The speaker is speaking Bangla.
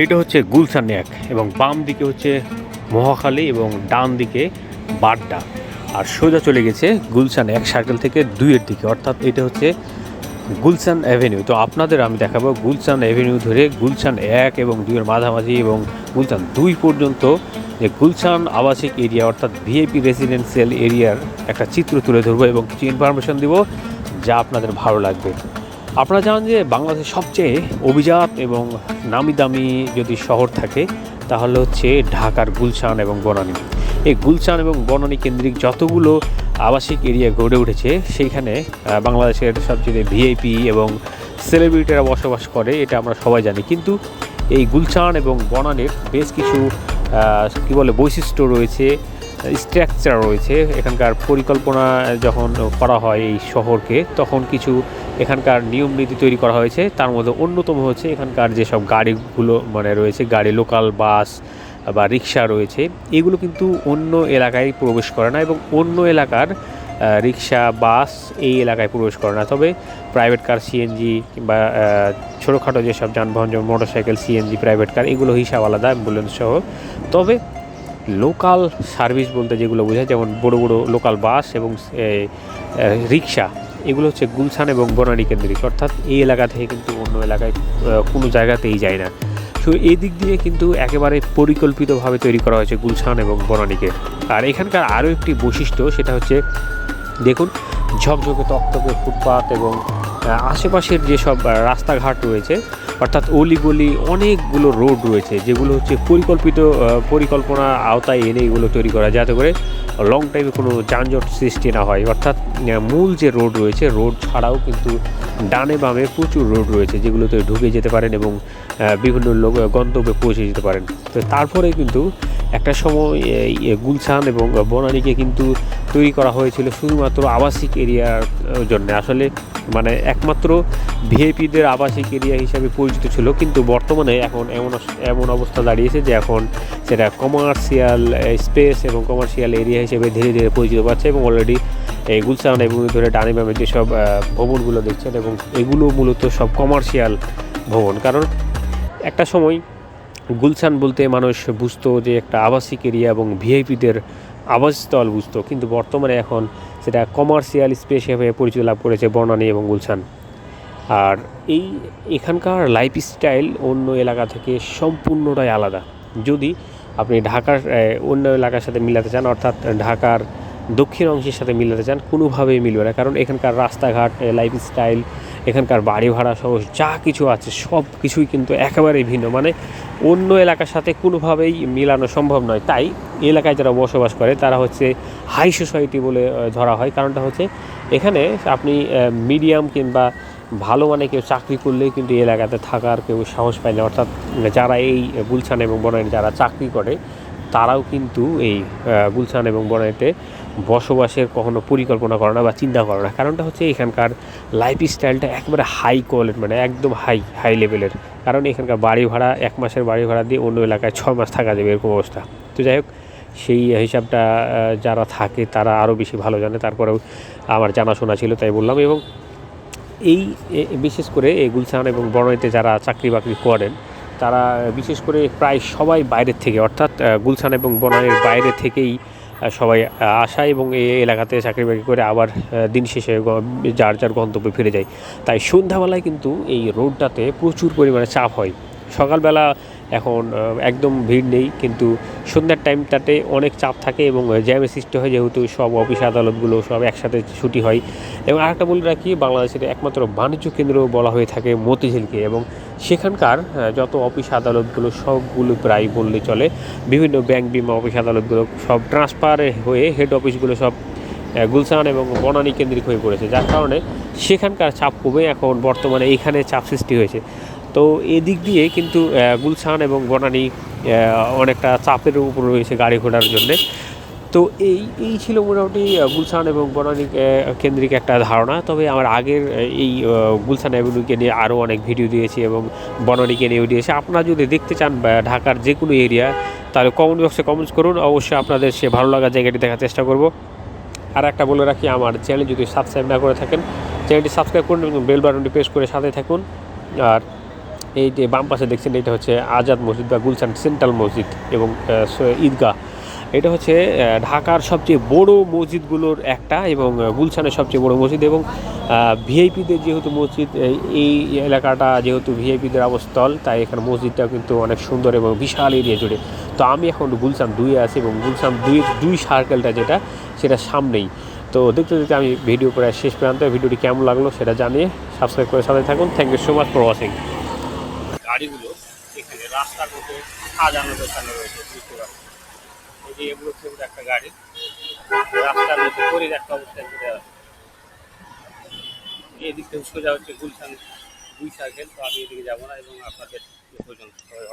এইটা হচ্ছে গুলশান এক এবং বাম দিকে হচ্ছে মহাখালী এবং ডান দিকে বাড্ডা। আর সোজা চলে গেছে গুলশান এক সার্কেল থেকে দুইয়ের দিকে। অর্থাৎ এটা হচ্ছে গুলশান অ্যাভিনিউ। তো আপনাদের আমি দেখাবো গুলশান অ্যাভিনিউ ধরে গুলশান এক এবং দুইয়ের মাঝামাঝি এবং গুলশান দুই পর্যন্ত যে গুলশান আবাসিক এরিয়া অর্থাৎ ভিআইপি রেসিডেন্সিয়াল এরিয়ার একটা চিত্র তুলে ধরবো এবং কিছু ইনফরমেশন দেবো যা আপনাদের ভালো লাগবে। আপনারা জানেন যে বাংলাদেশের সবচেয়ে অভিজাত এবং নামি দামি যদি শহর থাকে, তাহলে হচ্ছে ঢাকার গুলশান এবং বনানী। এই গুলশান এবং বনানী কেন্দ্রিক যতগুলো আবাসিক এরিয়া গড়ে উঠেছে, সেইখানে বাংলাদেশের সবচেয়ে ভিআইপি এবং সেলিব্রিটিরা বসবাস করে, এটা আমরা সবাই জানি। কিন্তু এই গুলশান এবং বনানের বেশ কিছু কি বলে বৈশিষ্ট্য রয়েছে স্ট্রাকচার রয়েছে, এখানকার পরিকল্পনা যখন করা হয় এই শহরকে, তখন কিছু এখানকার নিয়ম নীতি তৈরি করা হয়েছে। তার মধ্যে অন্যতম হচ্ছে এখানকার যেসব গাড়িগুলো মানে রয়েছে, গাড়ি লোকাল বাস বা রিক্সা রয়েছে, এগুলো কিন্তু অন্য এলাকায় প্রবেশ করে না এবং অন্য এলাকার রিক্সা বাস এই এলাকায় প্রবেশ করে না। তবে প্রাইভেট কার সিএনজি কিংবা ছোটোখাটো যেসব যানবাহন যেমন মোটরসাইকেল সিএনজি প্রাইভেট কার এগুলো হিসাব আলাদা অ্যাম্বুলেন্স সহ। তবে লোকাল সার্ভিস বলতে যেগুলো বোঝায়, যেমন বড় বড় লোকাল বাস এবং রিক্সা, এগুলো হচ্ছে গুলশান এবং বনানী কেন্দ্রিক। অর্থাৎ এই এলাকা থেকে কিন্তু অন্য এলাকায় কোনো জায়গাতেই যায় না। তো এই দিক দিয়ে কিন্তু একেবারে পরিকল্পিতভাবে তৈরি করা হয়েছে গুলশান এবং বনানীকে। আর এখানকার আরও একটি বৈশিষ্ট্য, সেটা হচ্ছে, দেখুন, ঝকঝকে তকতকে ফুটপাত এবং আশেপাশের যেসব রাস্তাঘাট রয়েছে অর্থাৎ অলিগলি অনেকগুলো রোড রয়েছে যেগুলো হচ্ছে পরিকল্পিত পরিকল্পনা আওতায় এনে এগুলো তৈরি করা যাতে করে লং টাইমে কোনো যানজট সৃষ্টি না হয়। অর্থাৎ মূল যে রোড রয়েছে, রোড ছাড়াও কিন্তু ডানে বামে প্রচুর রোড রয়েছে যেগুলোতে ঢুকে যেতে পারেন এবং বিভিন্ন লোক গন্তব্যে পৌঁছে যেতে পারেন। তো তারপরে কিন্তু একটা সময় গুলশান এবং বনানীকে কিন্তু তৈরি করা হয়েছিল শুধুমাত্র আবাসিক এরিয়ার জন্য। আসলে মানে একমাত্র ভিআইপিদের আবাসিক এরিয়া হিসাবে পরিচিত ছিল, কিন্তু বর্তমানে এখন এমন এমন অবস্থা দাঁড়িয়েছে যে এখন সেটা কমার্শিয়াল স্পেস এবং কমার্শিয়াল এরিয়া হিসেবে ধীরে ধীরে পরিচিত পাচ্ছে এবং অলরেডি এই গুলশান এবং ধরে ডানি বামে যেসব ভবনগুলো দেখছেন এবং এগুলো মূলত সব কমার্শিয়াল ভবন। কারণ একটা সময় গুলশান বলতে মানুষ বুঝতো যে একটা আবাসিক এরিয়া এবং ভিআইপিদের আবাসস্থল বুঝতো, কিন্তু বর্তমানে এখন সেটা কমার্শিয়াল স্পেস হিসেবে পরিচয় লাভ করেছে বনানী এবং গুলশান। আর এই এখানকার লাইফস্টাইল অন্য এলাকা থেকে সম্পূর্ণটাই আলাদা। যদি আপনি ঢাকার অন্য এলাকার সাথে মিলাতে চান, অর্থাৎ ঢাকার দক্ষিণ অংশের সাথে মিলাতে চান, কোনোভাবেই মিলবে না। কারণ এখানকার রাস্তাঘাট লাইফস্টাইল এখানকার বাড়ি ভাড়া সহ যা কিছু আছে সব কিছুই কিন্তু একেবারেই ভিন্ন। মানে অন্য এলাকার সাথে কোনোভাবেই মিলানো সম্ভব নয়। তাই এলাকায় যারা বসবাস করে, তারা হচ্ছে হাই সোসাইটি বলে ধরা হয়। কারণটা হচ্ছে এখানে আপনি মিডিয়াম কিংবা ভালো মানে কেউ চাকরি করলেই কিন্তু এলাকাতে থাকার কেউ সাহস পায় না। অর্থাৎ যারা এই গুলশান এবং বনানী যারা চাকরি করে, তারাও কিন্তু এই গুলশান এবং বনানীতে বসবাসের কখনো পরিকল্পনা করে না বা চিন্তা করে না। কারণটা হচ্ছে এখানকার লাইফ স্টাইলটা একেবারে হাই কোয়ালিটি মানে একদম হাই হাই লেভেলের কারণ এখানকার বাড়ি ভাড়া, এক মাসের বাড়ি ভাড়া দিয়ে অন্য এলাকায় ছয় মাস থাকা যাবে, এরকম অবস্থা। তো যাই হোক, সেই হিসাবটা যারা থাকে তারা আরও বেশি ভালো জানে। তারপরেও আমার জানাশোনা ছিল, তাই বললাম। এবং এই বিশেষ করে গুলশান এবং বনানীতে যারা চাকরি বাকরি করেন, তারা বিশেষ করে প্রায় সবাই বাইরের থেকে, অর্থাৎ গুলশান এবং বনানীর বাইরে থেকেই সবাই আসা এবং এই এলাকাতে চাকরি বাকরি করে আবার দিন শেষে যার যার গন্তব্যে ফিরে যায়। তাই সন্ধ্যাবেলায় কিন্তু এই রোডটাতে প্রচুর পরিমাণে চাপ হয়। সকালবেলা এখন একদম ভিড় নেই, কিন্তু সন্ধ্যার টাইমটাতে অনেক চাপ থাকে এবং জ্যামের সৃষ্টি হয় যেহেতু সব অফিস আদালতগুলো সব একসাথে ছুটি হয়। এবং আরেকটা বলে রাখি, বাংলাদেশের একমাত্র বাণিজ্য কেন্দ্র বলা হয়ে থাকে মতিঝিলকে এবং সেখানকার যত অফিস আদালতগুলো সবগুলো প্রায় বললে চলে, বিভিন্ন ব্যাংক বিমা অফিস আদালতগুলো সব ট্রান্সফার হয়ে হেড অফিসগুলো সব গুলশান এবং বনানী কেন্দ্রিক হয়ে পড়েছে। যার কারণে সেখানকার চাপ কমে, এখন বর্তমানে এইখানে চাপ সৃষ্টি হয়েছে। তো এদিক দিয়ে কিন্তু গুলশান এবং বনানি অনেকটা চাপের উপর রয়েছে গাড়ি ঘোড়ার জন্যে। তো এই এই ছিল মোটামুটি গুলশান এবং বনানী কেন্দ্রিক একটা ধারণা। তবে আমার আগের এই গুলশান অ্যাভিনিউকে নিয়ে আরও অনেক ভিডিও দিয়েছি এবং বনানীকে নিয়েও দিয়েছি। আপনারা যদি দেখতে চান ঢাকার যে কোনো এরিয়া, তাহলে কমেন্ট বক্সে কমেন্টস করুন। অবশ্যই আপনাদের সে ভালো লাগা জায়গাটি দেখার চেষ্টা করব। আর একটা বলে রাখি, আমার চ্যানেল যদি সাবস্ক্রাইব না করে থাকেন চ্যানেলটি সাবস্ক্রাইব করুন এবং বেল বাটনটি প্রেস করে সাথে থাকুন। আর এই যে বাম পাশে দেখছেন এটা হচ্ছে আজাদ মসজিদ বা গুলশান সেন্ট্রাল মসজিদ এবং ঈদগাহ। এটা হচ্ছে ঢাকার সবচেয়ে বড় মসজিদগুলোর একটা এবং গুলশানের সবচেয়ে বড় মসজিদ এবং ভিআইপিদের যেহেতু মসজিদ এই- এলাকাটা যেহেতু ভিআইপিদের অবস্থল, তাই এখানে মসজিদটা কিন্তু অনেক সুন্দর এবং বিশাল এরিয়া জুড়ে। তো আমি এখন গুলশান দুইয়ে আছি এবং গুলশান দুই দুই সার্কেলটা যেটা, সেটা সামনেই। তো দেখতে দেখতে আমি ভিডিও প্রায় শেষ প্রান্ত ভিডিওটি কেমন লাগল সেটা জানিয়ে সাবস্ক্রাইব করে সাথে থাকুন। Thank you so much for watching গাড়িগুলো এখানে, রাস্তার মধ্যে সাজানো গোছানো রয়েছে, বুঝতে পারছি এই যে এগুলো হচ্ছে একটা গাড়ি। রাস্তার মধ্যে পরির একটা অবস্থায় ঘুরে আছে। এদিক থেকে সোজা হচ্ছে গুলশান দুই সার্কেল তো আমি এদিকে যাব না এবং আপনাদের পর্যন্ত সবাই